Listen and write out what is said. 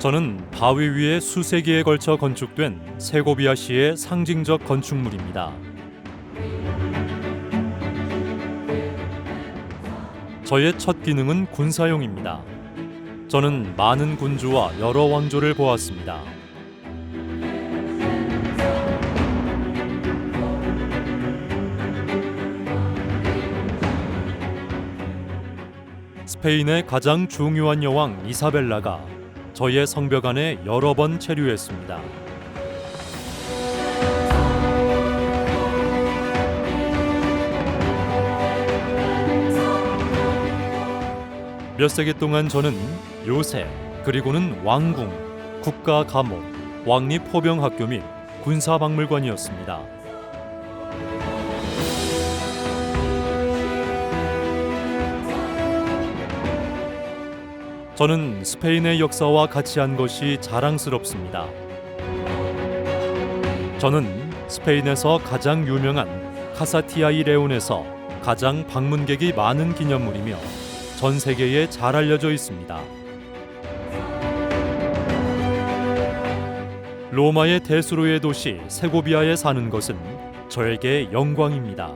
저는 바위 위에 수세 기에 걸쳐 건축된 세고비아 시의 상징적 건축물입니다. 저의 첫 기능은 군사용입니다. 저는 많은 군주와 여러 왕조를 보았습니다. 스페인의 가장 중요한 여왕 이사벨라가 저의 성벽 안에 여러 번 체류했습니다. 몇 세기 동안 저는 요새 그리고는 왕궁, 국가 감옥, 왕립 포병 학교 및 군사 박물관이었습니다. 저는 스페인의 역사와 같이 한 것이 자랑스럽습니다. 저는 스페인에서 가장 유명한 카사티아이 레온에서 가장 방문객이 많은 기념물이며 전 세계에 잘 알려져 있습니다. 로마의 대수로의 도시 세고비아에 사는 것은 저에게 영광입니다.